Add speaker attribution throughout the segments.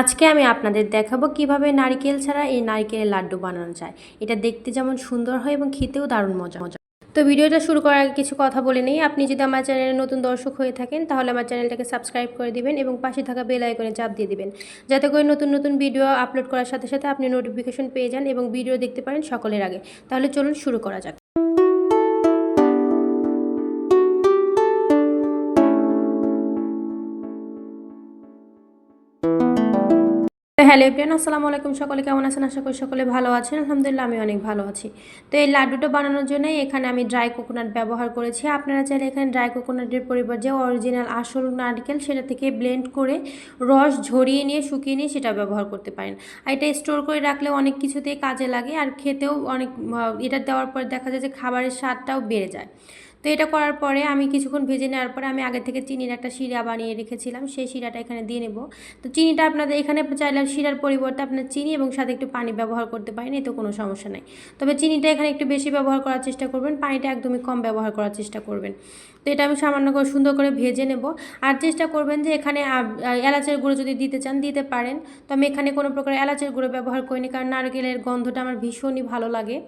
Speaker 1: আজকে আমি আপনাদের দেখাবো কীভাবে নারকেল ছাড়া এই নারকেলের লাড্ডু বানানো যায়। এটা দেখতে যেমন সুন্দর হয় এবং খেতেও দারুণ মজা। মজা তো ভিডিওটা শুরু করার আগে কিছু কথা বলে নেই। আপনি যদি আমার চ্যানেলে নতুন দর্শক হয়ে থাকেন, তাহলে আমার চ্যানেলটাকে সাবস্ক্রাইব করে দিবেন এবং পাশে থাকা বেল আইকনে চাপ দিয়ে দিবেন। যাতে করে নতুন নতুন ভিডিও আপলোড করার সাথে সাথে আপনি নোটিফিকেশন পেয়ে যান এবং ভিডিও দেখতে পারেন সকলের আগে। তাহলে চলুন শুরু করা যাক। হ্যালো এভরিয়ান আসসালামু আলাইকুম। সকলে কেমন আছেন? আশা করি সকলে ভালো আছেন। আলহামদুলিল্লাহ আমি অনেক ভালো আছি। তো এই লাড্ডুটা বানানোর জন্য এখানে আমি ড্রাই কোকোনাট ব্যবহার করেছি। আপনারা চাইলে এখানে ড্রাই কোকোনাটের পরিবর্তে যে অরিজিনাল আসল নারকেল সেটা থেকে ব্লেন্ড করে রস ঝরিয়ে নিয়ে, শুকিয়ে নিয়ে সেটা ব্যবহার করতে পারেন। আর এটা স্টোর করে রাখলে অনেক কিছুতেই কাজে লাগে। আর খেতেও অনেক এটা দেওয়ার পর দেখা যায় যে খাবারের স্বাদটাও বেড়ে যায়। তো এটা করার পরে আমি কিছুক্ষণ ভেজে নেওয়ার পরে আমি আগে থেকে চিনির একটা শিরা বানিয়ে রেখেছিলাম, সেই শিরাটা এখানে দিয়ে নেব। তো চিনিটা আপনাদের এখানে চাইলে শিরার পরিবর্তে আপনার চিনি এবং সাথে একটু পানি ব্যবহার করতে পারেন, এতে কোনো সমস্যা নেই। তবে চিনিটা এখানে একটু বেশি ব্যবহার করার চেষ্টা করবেন, পানিটা একদমই কম ব্যবহার করার চেষ্টা করবেন। তো এটা আমি সামান্য করে সুন্দর করে ভেজে নেব। আর চেষ্টা করবেন যে এখানে এলাচের গুঁড়ো যদি দিতে চান, দিতে পারেন। তো আমি এখানে কোনো প্রকার এলাচের গুঁড়ো ব্যবহার করিনি, কারণ নারকেলের গন্ধটা আমার ভীষণই ভালো লাগে।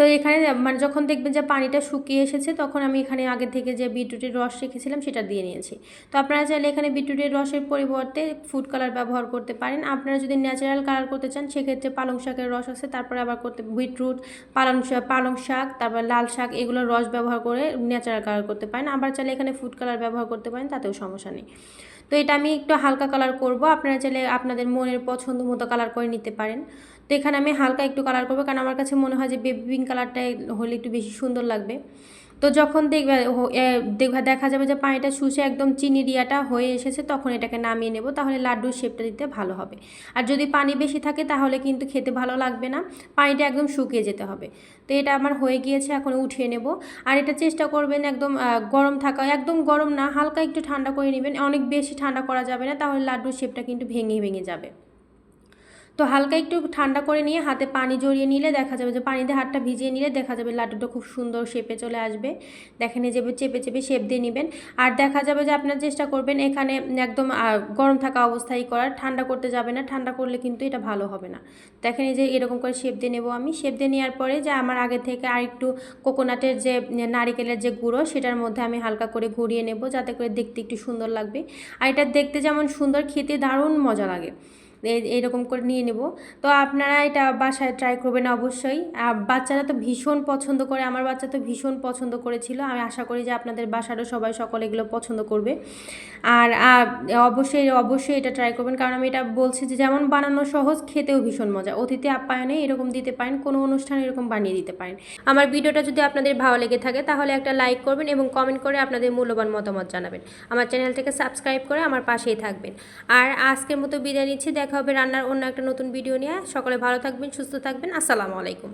Speaker 1: তো এখানে মানে যখন দেখবেন যে পানিটা শুকিয়ে এসেছে, তখন আমি এখানে আগে থেকে যে বিটরুটের রস রেখেছিলাম, সেটা দিয়ে নিয়েছি। তো আপনারা চাইলে এখানে বিটরুটের রসের পরিবর্তে ফুড কালার ব্যবহার করতে পারেন। আপনারা যদি ন্যাচারাল কালার করতে চান, সেক্ষেত্রে পালং শাকের রস আছে, তারপরে আবার করতে বিটরুট, পালং শাক পালং শাক, তারপর লাল শাক, এগুলোর রস ব্যবহার করে ন্যাচারাল কালার করতে পারেন। আবার চাইলে এখানে ফুড কালার ব্যবহার করতে পারেন, তাতেও সমস্যা নেই। তো এটা আমি একটু হালকা কালার করব। আপনারা চাইলে আপনাদের মনের পছন্দ মতো কালার করে নিতে পারেন। তো এখানে আমি হালকা একটু কালার করব, কারণ আমার কাছে মনে হয় যে বেবি পিঙ্ক কালারটা হলে একটু বেশি সুন্দর লাগবে। তো যখন দেখবে দেখবে, দেখা যাবে যে পানিটা শুষে একদম চিনি দিয়াটা হয়ে এসেছে, তখন এটাকে নামিয়ে নেব, তাহলে লাড্ডুর শেপটা দিতে ভালো হবে। আর যদি পানি বেশি থাকে, তাহলে কিন্তু খেতে ভালো লাগবে না, পানিটা একদম শুকিয়ে যেতে হবে। তো এটা আমার হয়ে গিয়েছে, এখন উঠিয়ে নেব। আর এটা চেষ্টা করবেন একদম গরম থাকা, একদম গরম না, হালকা একটু ঠান্ডা করে নেবেন, অনেক বেশি ঠান্ডা করা যাবে না, তাহলে লাড্ডুর শেপটা কিন্তু ভেঙে ভেঙে যাবে। তো হালকা একটু ঠান্ডা করে নিয়ে হাতে পানি জড়িয়ে নিলে দেখা যাবে যে পানিতে হাতটা ভিজিয়ে নিলে দেখা যাবে লাড্ডুটা খুব সুন্দর শেপে চলে আসবে। দেখেন এই যে চেপে চেপে শেপ দিয়ে নেবেন। আর দেখা যাবে যে আপনার চেষ্টা করবেন এখানে একদম গরম থাকা অবস্থায় করার। ঠান্ডা করতে যাবে না। ঠান্ডা করলে কিন্তু এটা ভালো হবে না। দেখেন এই যে এরকম করে শেপ দিয়ে নেব আমি। শেপ দিয়ে নেওয়ার পরে যে আমার আগে থেকে আর একটু কোকোনাটের যে নারিকেলের যে গুঁড়ো, সেটার মধ্যে আমি হালকা করে ঘুরিয়ে নেব। যাতে করে দেখতে একটু সুন্দর লাগবে। আর এটা দেখতে যেমন সুন্দর, খেতে দারুণ মজা লাগে। এইরকম করে নিয়ে নেব। তো আপনারা এটা বাসায় ট্রাই করবেন অবশ্যই। বাচ্চারা তো ভীষণ পছন্দ করে, আমার বাচ্চা তো ভীষণ পছন্দ করেছিল। আমি আশা করি যে আপনাদের বাসারও সবাই সকলে এগুলো পছন্দ করবে। আর অবশ্যই অবশ্যই এটা ট্রাই করবেন। কারণ আমি এটা বলছি যে যেমন বানানো সহজ, খেতেও ভীষণ মজা। অতিথি আপ্যায়নে এরকম দিতে পারেন, কোনো অনুষ্ঠানে এরকম বানিয়ে দিতে পারেন। আমার ভিডিওটা যদি আপনাদের ভালো লেগে থাকে, তাহলে একটা লাইক করবেন এবং কমেন্ট করে আপনাদের মূল্যবান মতামত জানাবেন। আমার চ্যানেলটাকে সাবস্ক্রাইব করে আমার পাশেই থাকবেন। আর আজকের মতো বিদায় নিচ্ছি। দেখা হবে রান্নার অন্য একটা নতুন ভিডিও নিয়ে। সকলে ভালো থাকবেন, সুস্থ থাকবেন। আসসালামু আলাইকুম।